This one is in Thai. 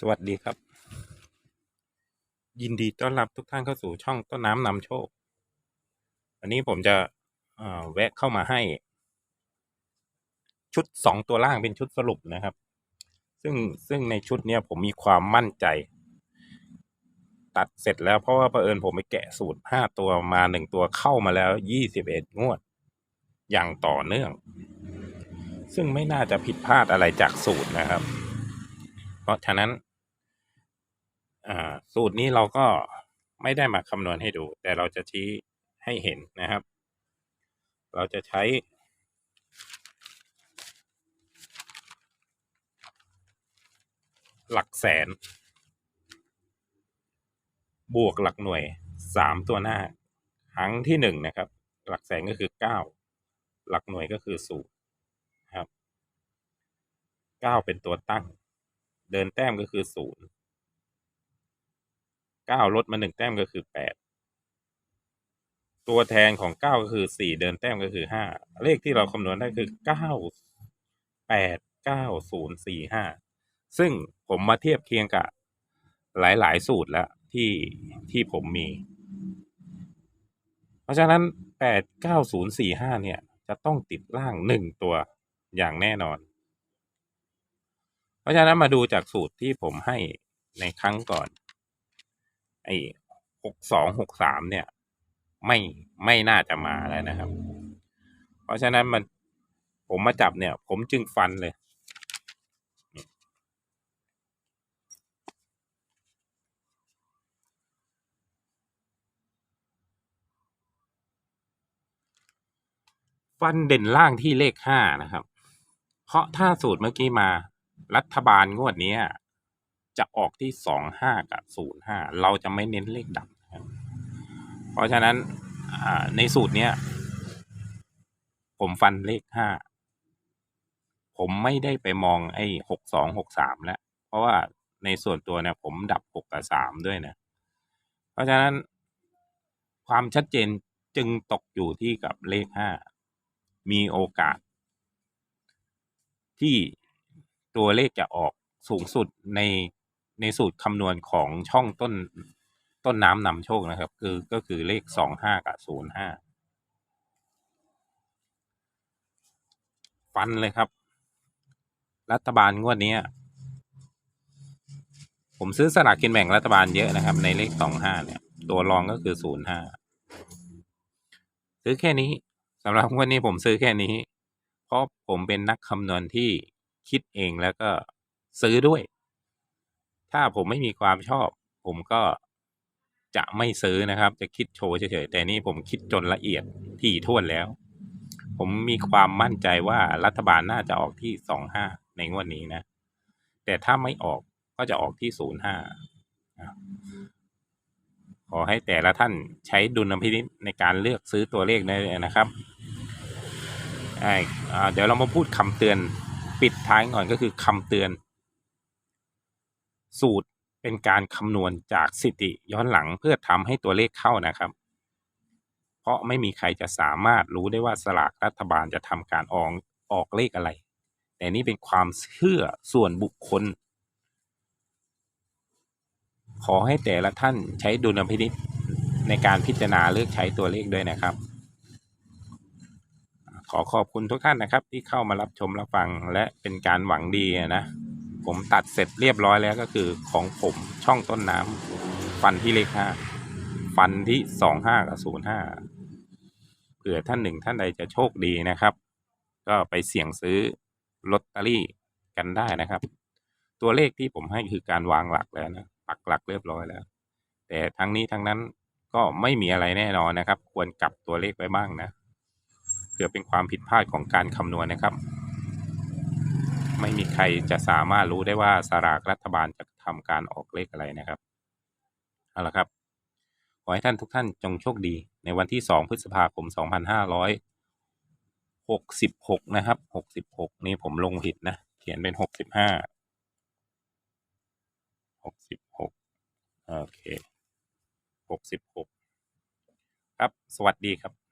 สวัสดีครับ ยินดีต้อนรับทุกท่านเข้าสู่ช่องต้นน้ำนำโชค วันนี้ผมจะแวะเข้ามาให้ ชุดสองตัวล่างเป็นชุดสรุปนะครับ ซึ่งซึ่งในชุดเนี้ยผมมีความมั่นใจ ตัดเสร็จแล้วเพราะว่าประเอิญผมไปแกะสูตรห้าตัวมาหนึ่งตัวเข้ามาแล้วยี่สิบเอ็ดงวด อย่างต่อเนื่อง ซึ่งไม่น่าจะผิดพลาดอะไรจากสูตรนะครับเพราะฉะนั้น สูตรนี้เราก็ไม่ได้มาคำนวณให้ดู แต่เราจะชี้ให้เห็นนะครับ เราจะใช้ หลักแสน บวกหลักหน่วยสามตัวหน้า ครั้งที่หนึ่งนะครับ หลักแสนก็คือเก้าหลักหน่วยก็คือศูนย์ครับเก้าเป็นตัวตั้ง เดินแต้มก็คือศูนย์ เก้าลดมาหนึ่งแต้มก็คือแปดตัวแทนของเก้าก็คือสี่เดินแต้มก็คือห้าเลขที่เราคำนวณได้คือเก้าแปดเก้าศูนย์สี่ห้าซึ่งผมมาเทียบเคียงกับหลาย ๆ สูตรแล้วที่ที่ผมมี เพราะฉะนั้นแปดเก้าศูนย์สี่ห้าเนี่ย จะต้องติดล่างหนึ่งตัวอย่างแน่นอน เพราะฉะนั้นมาดูจากสูตรที่ผมให้ในครั้งก่อน ไอ้หกสองหกสามเนี่ย ไม่ไม่น่าจะมาแล้วนะครับ เพราะฉะนั้นมันผมมาจับเนี่ย ผมจึงฟันเลย ฟันเด่นล่างที่เลขห้านะครับ เพราะถ้าสูตรเมื่อกี้มา รัฐบาลงวดนี้ จะออกที่สองห้ากับศูนย์ห้าเราจะไม่เน้นเลขดับนะครับเพราะฉะนั้นในสูตรเนี้ย ผมฟันเลขห้าผมไม่ได้ไปมองไอ้หกสองหกสามแล้ว เพราะว่าในส่วนตัวเนี่ยผมดับหกกับสามด้วยนะ เพราะฉะนั้นความชัดเจนจึงตกอยู่ที่กับเลขห้ามีโอกาส ที่ตัวเลขจะออกสูงสุดใน ในสูตรคำนวณของช่องต้นต้นน้ำนำโชคนะครับ คือก็คือเลขสองห้ากับศูนย์ห้าฟันเลยครับ รัฐบาลงวดนี้ผมซื้อสลากกินแบ่งรัฐบาลเยอะนะครับ ในเลขสองห้าเนี่ย ตัวรองก็คือศูนย์ห้าซื้อแค่นี้สำหรับงวันนี้ผมซื้อแค่นี้ เพราะผมเป็นนักคำนวณที่คิดเองแล้วก็ซื้อด้วย ถ้าผมไม่มีความชอบ ผมก็จะไม่ซื้อนะครับ จะคิดโชว์เฉยๆ แต่นี่ผมคิดจนละเอียดที่ท่วนแล้ว ผมมีความมั่นใจว่ารัฐบาลน่าจะออกที่สองห้าในงวดนี้นะ แต่ถ้าไม่ออกก็จะออกที่ศูนย์ห้าขอให้แต่ละท่านใช้ดุลพินิจในการเลือกซื้อตัวเลขได้นะครับไออ่าเดี๋ยวเรามาพูดคำเตือนปิดท้ายก่อนก็คือคำเตือน สูตรเป็นการคำนวณจากสถิติย้อนหลังเพื่อทำให้ตัวเลขเข้านะครับ เพราะไม่มีใครจะสามารถรู้ได้ว่าสลากรัฐบาลจะทำการออกออกเลขอะไร แต่นี่เป็นความเชื่อส่วนบุคคล ขอให้แต่ละท่านใช้ดุลพินิจในการพิจารณาเลือกใช้ตัวเลขด้วยนะครับ ขอขอบคุณทุกท่านนะครับ ที่เข้ามารับชมรับฟังและเป็นการหวังดีนะ ผมตัดเสร็จเรียบร้อยแล้วก็คือของผมช่องต้นน้ำฟันที่เลขห้าฟันที่สองห้ากับศูนย์ห้าเผื่อท่านหนึ่งท่านใดจะโชคดีนะครับ ก็ไปเสี่ยงซื้อลอตเตอรี่กันได้นะครับ ตัวเลขที่ผมให้คือการวางหลักแล้วนะปักหลักเรียบร้อยแล้ว แต่ทั้งนี้ทั้งนั้นก็ไม่มีอะไรแน่นอนนะครับ ควรกลับตัวเลขไว้บ้างนะเผื่อเป็นความผิดพลาดของการคำนวณนะครับ ไม่มีใครจะสามารถรู้ได้ว่าสลากรัฐบาลจะทำการออกเลขอะไรนะครับ เอาละครับ ขอให้ท่านทุกท่านจงโชคดี ในวันที่ 2 พฤษภาคม 2566 นะครับ 66 นี่ผมลงผิดนะ เขียนเป็น 65 66 โอเค 66 ครับ สวัสดีครับ